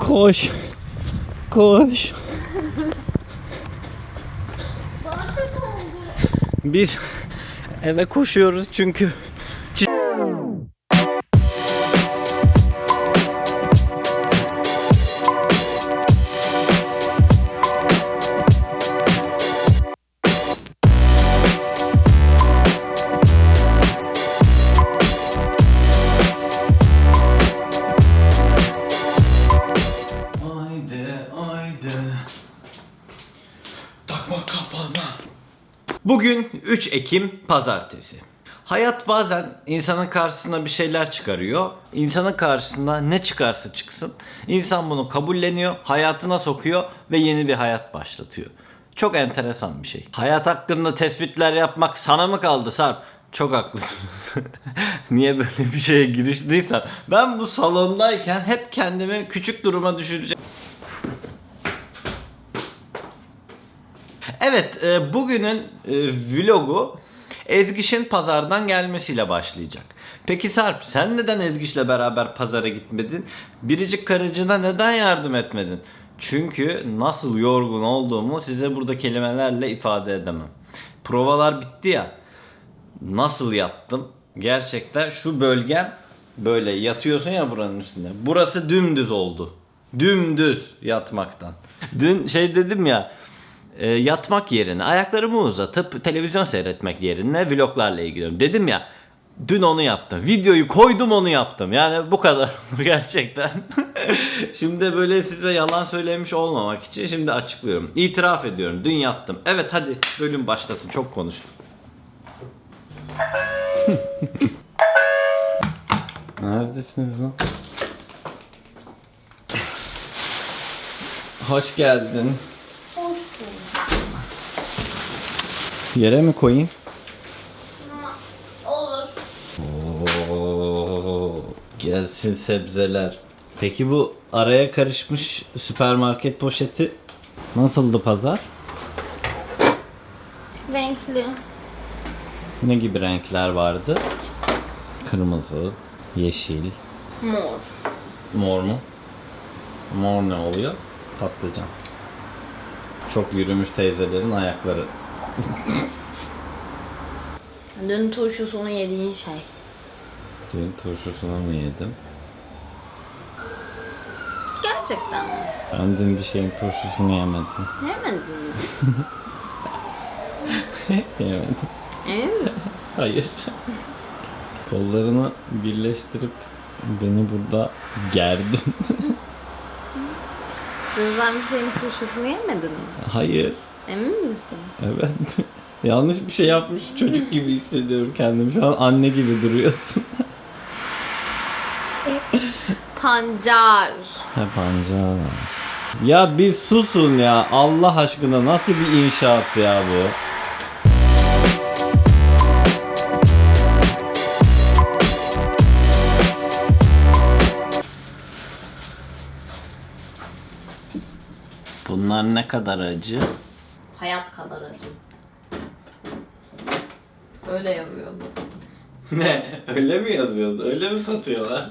Koş. Koş. Biz eve koşuyoruz çünkü Bugün 3 Ekim Pazartesi. Hayat bazen insanın karşısına bir şeyler çıkarıyor. İnsanın karşısına ne çıkarsa çıksın. İnsan bunu kabulleniyor, hayatına sokuyor ve yeni bir hayat başlatıyor. Çok enteresan bir şey. Hayat hakkında tespitler yapmak sana mı kaldı Sarp? Çok haklısınız. Niye böyle bir şeye giriştiysem. Ben bu salondayken hep kendimi küçük duruma düşüreceğim. Evet, e, bugünün e, vlogu Ezgiş'in pazardan gelmesiyle başlayacak. Peki Sarp, sen neden Ezgiş'le beraber pazara gitmedin? Biricik karıcığına neden yardım etmedin? Çünkü nasıl yorgun olduğumu size burada kelimelerle ifade edemem. Provalar bitti ya. Nasıl yattım? Gerçekten şu bölgen böyle yatıyorsun ya buranın üstünde. Burası dümdüz oldu. Dümdüz yatmaktan. Dün şey dedim ya e, yatmak yerine ayaklarımı uzatıp televizyon seyretmek yerine vloglarla ilgileniyorum. Dedim ya dün onu yaptım. Videoyu koydum onu yaptım. Yani bu kadar gerçekten. şimdi böyle size yalan söylemiş olmamak için şimdi açıklıyorum. İtiraf ediyorum. Dün yattım. Evet hadi bölüm başlasın. Çok konuştum. Neredesiniz lan? Hoş geldin. Hoş bulduk. Yere mi koyayım? Olur. Oo, gelsin sebzeler. Peki bu araya karışmış süpermarket poşeti nasıldı pazar? Renkli. Ne gibi renkler vardı? Kırmızı, yeşil, Mor. mor mu? Mor ne oluyor? Patlıcan. Çok yürümüş teyzelerin ayakları. Dün turşusunu yediğin şey. Dün turşusunu mu yedim? Gerçekten mi? Ben dün bir şeyin turşusunu yemedim. Yemedin mi? yemedim. Emin misin? Hayır. Kollarını birleştirip beni burada gerdin. Dün sen bir şeyin turşusunu yemedin mi? Hayır. Emin misin? Evet. Yanlış bir şey yapmış çocuk gibi hissediyorum kendimi. Şu an anne gibi duruyorsun. Pancar. Ha pancar. Ya bir susun ya. Allah aşkına nasıl bir inşaat ya bu? Bunlar ne kadar acı? Hayat kadar acı. Öyle yazıyor. Ne? Öyle mi yazıyordu? Öyle mi satıyorlar?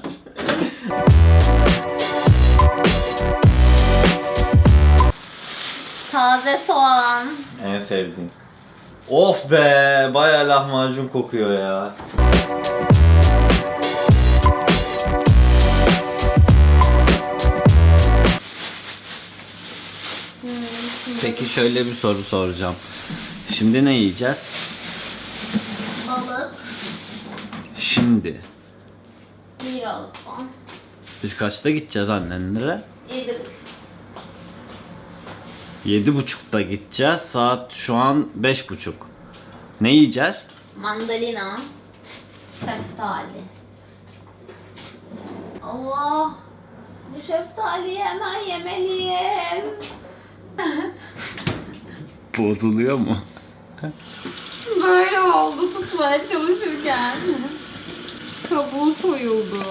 Taze soğan. En sevdiğim. Of be, baya lahmacun kokuyor ya. Peki şöyle bir soru soracağım. Şimdi ne yiyeceğiz? Balık. Şimdi. Birazdan. Biz kaçta gideceğiz annenlere? Yedi. Yedi buçukta gideceğiz. Saat şu an beş buçuk. Ne yiyeceğiz? Mandalina. Şeftali. Allah. Bu şeftaliyi hemen yemeliyim. Bozuluyor mu? Böyle oldu tutmaya çalışırken. Kabuğu soyuldu.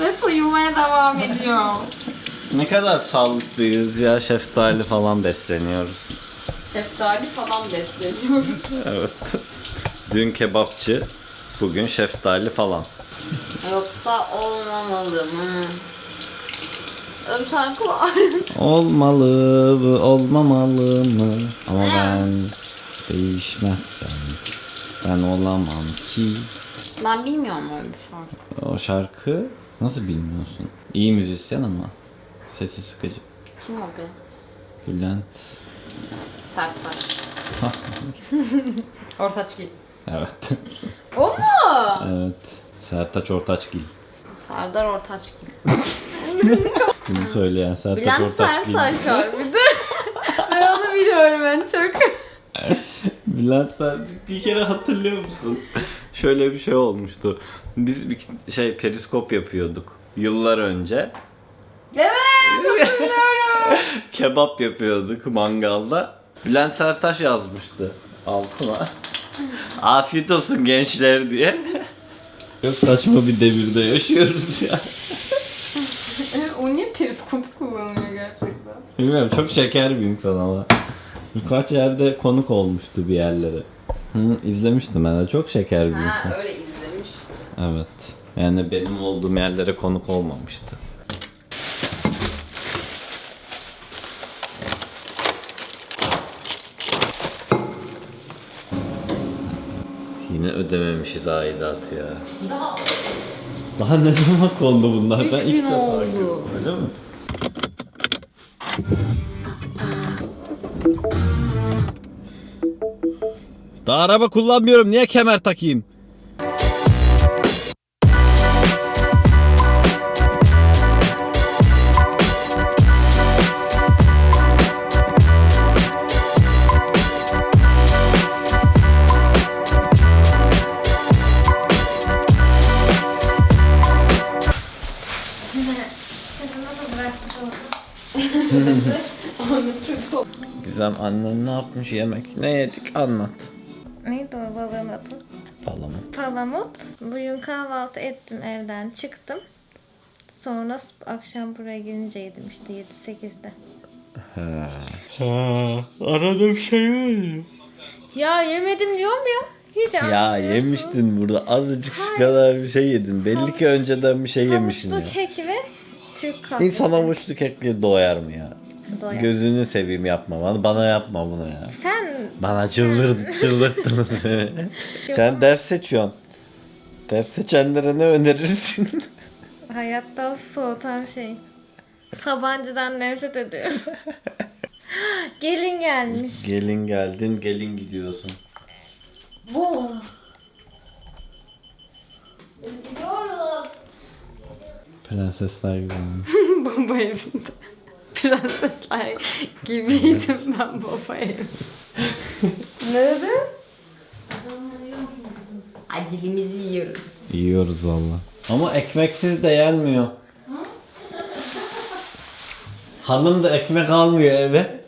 Ve soyulmaya devam ediyor. Ne kadar sağlıklıyız ya şeftali falan besleniyoruz. Şeftali falan besleniyoruz. Evet. Dün kebapçı, bugün şeftali falan. Yoksa olmamalı mı? Öyle şarkı var. Olmalı mı, olmamalı mı? Ama ben değişmezsem ben olamam ki. Ben bilmiyorum öyle bir şarkı. O şarkı nasıl bilmiyorsun? İyi müzisyen ama sesi sıkıcı. Kim o be? Bülent. Sertaç. Ortaçgil. evet. O mu? evet. Sertaç Ortaçgil. Serdar Ortaçgil. Bunu söyleyen Sertaç Bülent Ortaçgil. Sertaç var bir de. ben onu biliyorum ben çok. Bülent sen bir kere hatırlıyor musun? Şöyle bir şey olmuştu. Biz bir şey periskop yapıyorduk yıllar önce. Evet hatırlıyorum. Kebap yapıyorduk mangalda. Bülent Sertaş yazmıştı altına. Afiyet olsun gençler diye. Çok saçma bir devirde yaşıyoruz ya. o niye periskop kullanıyor gerçekten? Bilmiyorum çok şeker bir insan ama. Birkaç yerde konuk olmuştu bir yerlere. Hı, izlemiştim ben de. Çok şeker bir Ha insan. öyle izlemiş. Evet. Yani benim olduğum yerlere konuk olmamıştı. Yine ödememişiz aidatı ya. Daha Daha ne zaman kondu bunlar? Ben gün ilk defa oldu. görüyorum, Öyle mi? Araba kullanmıyorum. Niye kemer takayım? Gizem annen ne yapmış yemek? Ne yedik anlat. Palamut. Bugün kahvaltı ettim evden çıktım. Sonra akşam buraya gelince yedim işte 7-8'de. Ha. Ha, arada bir şey var Ya yemedim diyorum ya. Hiç Ya yemiştin burada azıcık şu kadar bir şey yedin. Belli ki önceden bir şey yemişsin. Havuçlu kek ve Türk kahvesi. İnsan avuçlu kekle doyar mı ya? Doyar. Gözünü seveyim yapma. Bana, bana yapma bunu ya. Sen Bana çıldır, çıldırttın seni. Sen ders seçiyorsun. Ders seçenlere ne önerirsin? hayattan soğutan şey. Sabancıdan nefret ediyorum. Gelin gelmiş. gelin geldin, gelin gidiyorsun. Bu. Gidiyoruz. Prensesler gibi. Baba evinde. Prensesler gibiydim ben baba evinde. ne dedin? Acilimizi yiyoruz. Yiyoruz valla. Ama ekmeksiz de yenmiyor. Hanım da ekmek almıyor eve.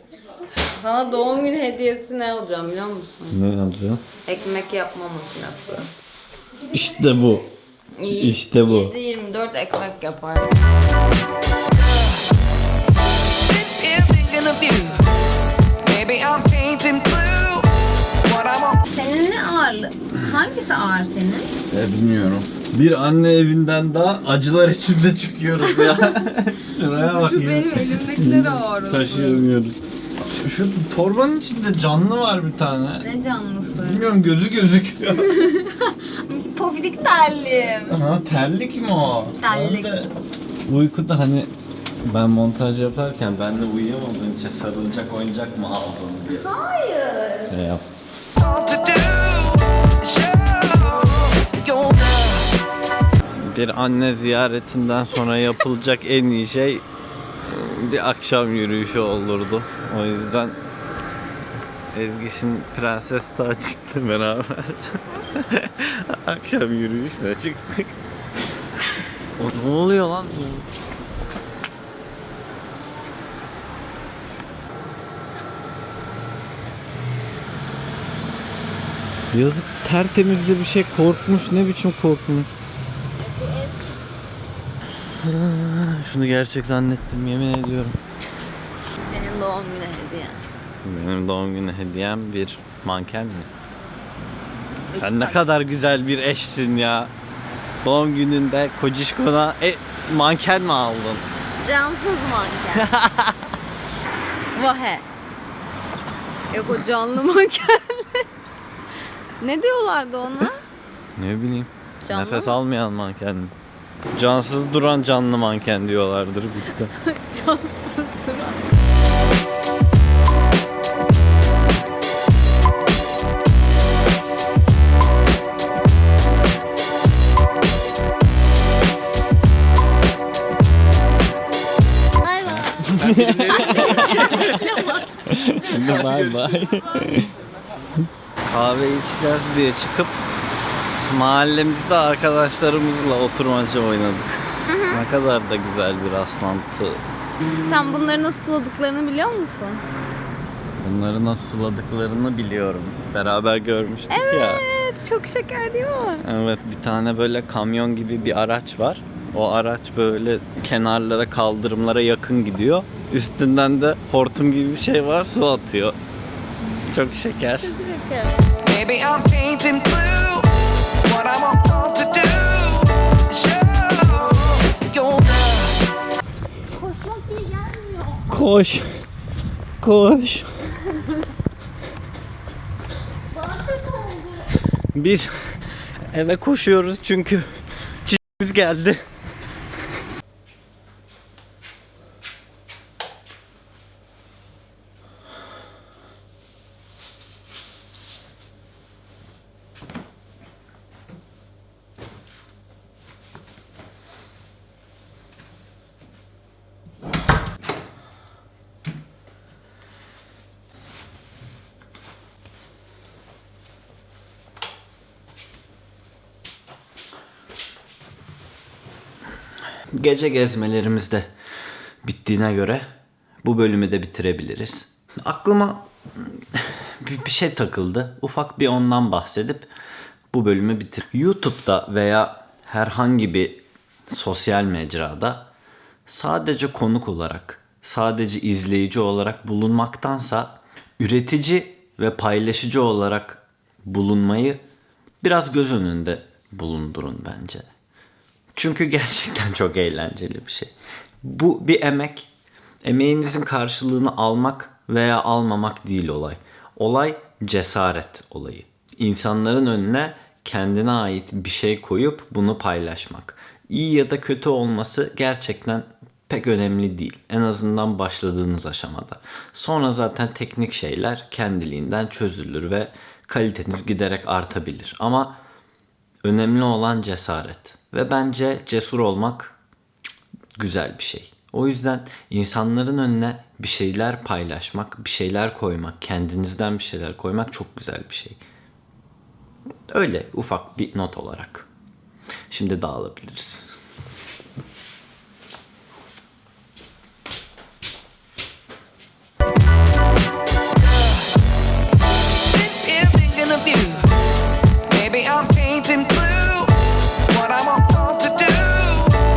Sana doğum günü hediyesi ne alacağım biliyor musun? Ne yapacağım? Ekmek yapma makinesi. İşte bu. İyi. İşte bu. 7-24 ekmek yapar. Hangisi ağır senin? E, bilmiyorum. Bir anne evinden daha acılar içinde çıkıyoruz ya. Şuraya bak Şu ya. benim elimdekiler ağır. Taşıyamıyoruz. Şu, şu torbanın içinde canlı var bir tane. Ne canlısı? Bilmiyorum gözü gözüküyor. Pofidik terlim. ha terlik mi o? Terlik. Ben de uykuda hani ben montaj yaparken ben de uyuyamadığım için sarılacak oyuncak mı aldım diye Hayır. şey yap. Bir anne ziyaretinden sonra yapılacak en iyi şey bir akşam yürüyüşü olurdu. O yüzden Ezgi'şin prenses tacıyla beraber akşam yürüyüşüne çıktık. O ne oluyor lan? Yazık tertemizde bir şey korkmuş ne biçim korkmuş. Şunu gerçek zannettim yemin ediyorum. Senin doğum günü hediyen. Benim doğum günü hediyem bir manken mi? Sen ne kadar güzel bir eşsin ya. Doğum gününde kocişkona e, manken mi aldın? Cansız manken. Vahe. Yok o canlı manken. ne diyorlardı ona? Ne bileyim. Canlı Nefes mı? almayan manken. Cansız duran canlı manken diyorlardır büyük. Cansız duran. Bay bay. Bay bay. Kahve içeceğiz diye çıkıp mahallemizde arkadaşlarımızla oturmaca oynadık. ne kadar da güzel bir rastlantı. Sen bunları nasıl suladıklarını biliyor musun? Bunları nasıl suladıklarını biliyorum. Beraber görmüştük ya. Evet, çok şeker değil mi? Evet bir tane böyle kamyon gibi bir araç var. O araç böyle kenarlara kaldırımlara yakın gidiyor. Üstünden de hortum gibi bir şey var su atıyor. Çok şeker. Şeker. Koş. Koş. Biz eve koşuyoruz çünkü çişimiz geldi. Gece gezmelerimiz de bittiğine göre bu bölümü de bitirebiliriz. Aklıma bir, şey takıldı. Ufak bir ondan bahsedip bu bölümü bitir. YouTube'da veya herhangi bir sosyal mecrada sadece konuk olarak, sadece izleyici olarak bulunmaktansa üretici ve paylaşıcı olarak bulunmayı biraz göz önünde bulundurun bence. Çünkü gerçekten çok eğlenceli bir şey. Bu bir emek. Emeğinizin karşılığını almak veya almamak değil olay. Olay cesaret olayı. İnsanların önüne kendine ait bir şey koyup bunu paylaşmak. İyi ya da kötü olması gerçekten pek önemli değil. En azından başladığınız aşamada. Sonra zaten teknik şeyler kendiliğinden çözülür ve kaliteniz giderek artabilir. Ama Önemli olan cesaret. Ve bence cesur olmak güzel bir şey. O yüzden insanların önüne bir şeyler paylaşmak, bir şeyler koymak, kendinizden bir şeyler koymak çok güzel bir şey. Öyle ufak bir not olarak. Şimdi dağılabiliriz.